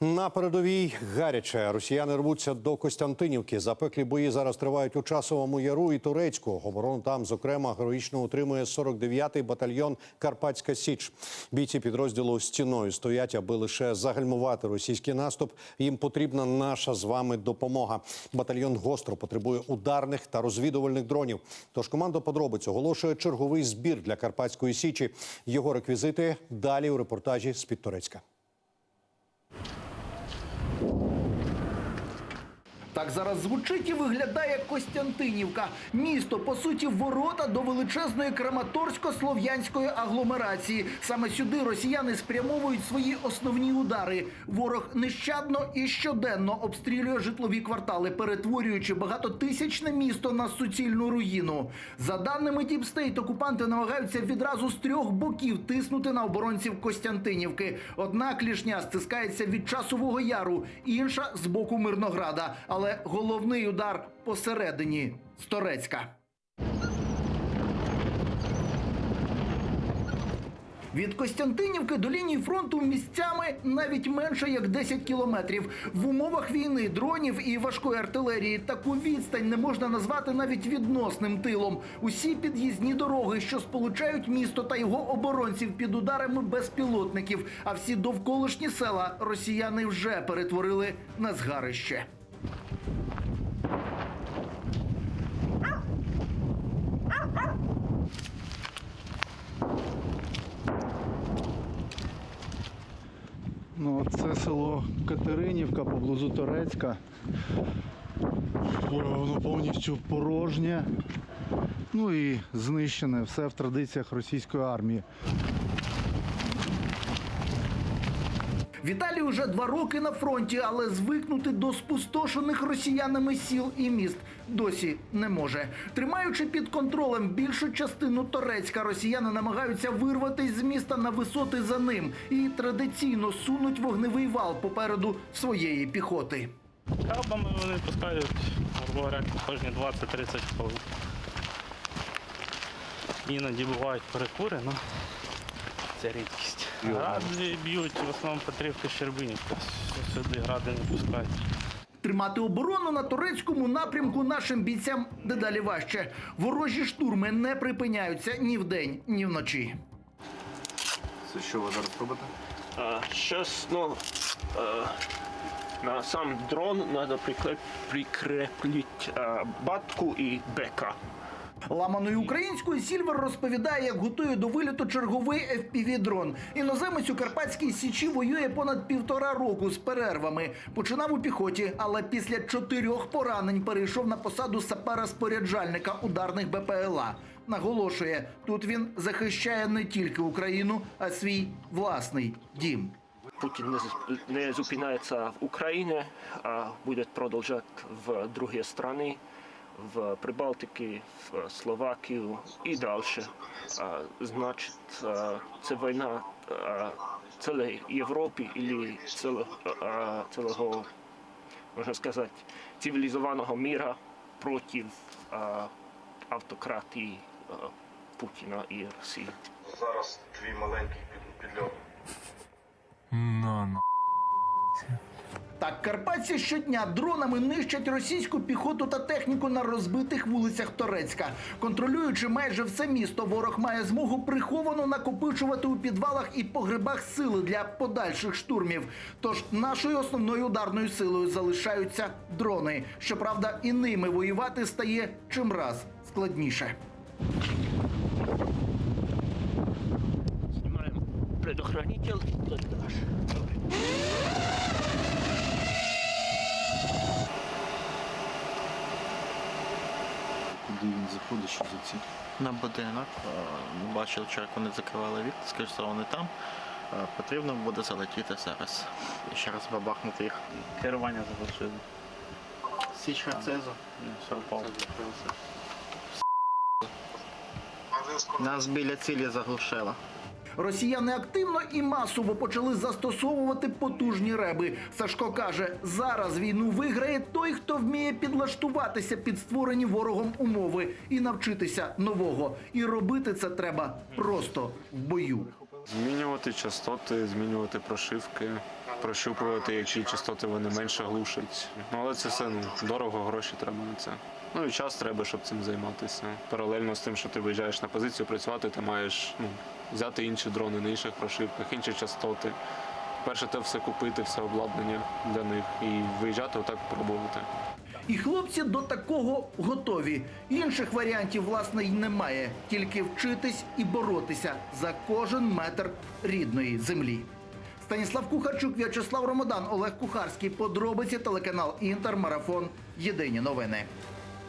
На передовій гаряче росіяни рвуться до Костянтинівки. Запеклі бої зараз тривають у часовому яру і Турецьку. Оборону там, зокрема, героїчно утримує 49-й батальйон Карпатська Січ. Бійці підрозділу стіною стоять, аби лише загальмувати російський наступ. Їм потрібна наша з вами допомога. Батальйон гостро потребує ударних та розвідувальних дронів. Тож команда подробиць оголошує черговий збір для Карпатської Січі. Його реквізити далі у репортажі з під Турецька. Так зараз звучить і виглядає Костянтинівка. Місто, по суті, ворота до величезної Краматорсько-слов'янської агломерації. Саме сюди росіяни спрямовують свої основні удари. Ворог нещадно і щоденно обстрілює житлові квартали, перетворюючи багатотисячне місто на суцільну руїну. За даними Діпстейт, окупанти намагаються відразу з трьох боків тиснути на оборонців Костянтинівки. Одна клішня стискається від часового яру, інша з боку Мирнограда. Але головний удар посередині з Торецька. Від Костянтинівки до лінії фронту місцями навіть менше як 10 кілометрів. В умовах війни, дронів і важкої артилерії таку відстань не можна назвати навіть відносним тилом. Усі під'їзні дороги, що сполучають місто та його оборонців під ударами безпілотників. А всі довколишні села росіяни вже перетворили на згарище. Ну, це село Катеринівка поблизу Торецька. Воно повністю порожнє. Ну і знищене все в традиціях російської армії. Віталій уже два роки на фронті, але звикнути до спустошених росіянами сіл і міст досі не може. Тримаючи під контролем більшу частину Торецька, росіяни намагаються вирватися з міста на висоти за ним і традиційно сунуть вогневий вал попереду своєї піхоти. Кабами вони пускають, говоря, кожні 20-30 хвилин. Іноді бувають перекури, але це рідкість. Гради б'ють в основному Петрівка Щербинівка. Сюди гради не пускають. Тримати оборону на турецькому напрямку нашим бійцям дедалі важче. Ворожі штурми не припиняються ні вдень, ні вночі. Це що ви зараз робите? А, ну, на сам дрон надо приклеп, э, батку и бека. Ламаною українською Сільвер розповідає, як готує до виліту черговий FPV-дрон. Іноземець у Карпатській Січі воює понад півтора року з перервами. Починав у піхоті, але після чотирьох поранень перейшов на посаду сапера-споряджальника ударних БПЛА. Наголошує, тут він захищає не тільки Україну, а свій власний дім. Путин не, не зупиняется в Украине, а будет продолжать в другие страны, в Прибалтике, в Словакию и дальше. А, Значит, а, це війна цілої Європи или цілого, можна сказати, цивілізованого міра проти автократії Путіна і Росії. Зараз твій маленький під- підльот. Так, карпатці щодня дронами нищать російську піхоту та техніку на розбитих вулицях Торецька. Контролюючи майже все місто, ворог має змогу приховано накопичувати у підвалах і погребах сили для подальших штурмів. Тож нашою основною ударною силою залишаються дрони. Щоправда, і ними воювати стає чимраз складніше. Снимаем предохранитель. блиндаж. Куди він заходить, що за ці? на будинок. Е, Бачив, вчора як вони закривали вікна, скажу, що вони там. Е, Потрібно буде залетіти зараз. І ще раз бабахнути їх. Керування залишили. Січка Харцезу. Все впало. Нас біля цілі заглушило. Росіяни активно і масово почали застосовувати потужні реби. Сашко каже, зараз війну виграє той, хто вміє підлаштуватися під створені ворогом умови і навчитися нового. І робити це треба просто в бою. Змінювати частоти, змінювати прошивки, прощупувати, які частоти вони менше глушать. Ну але це все дорого, гроші треба на це. Ну і час треба, щоб цим займатися. Паралельно з тим, що ти виїжджаєш на позицію працювати, ти маєш ну, взяти інші дрони на інших прошивках, інші частоти. Перше те все купити, все обладнання для них і виїжджати отак пробувати. І хлопці до такого готові. Інших варіантів, власне, й немає. Тільки вчитись і боротися за кожен метр рідної землі. Станіслав Кухарчук, В'ячеслав Ромодан, Олег Кухарський. Подробиці телеканал Інтер. Марафон. Єдині новини.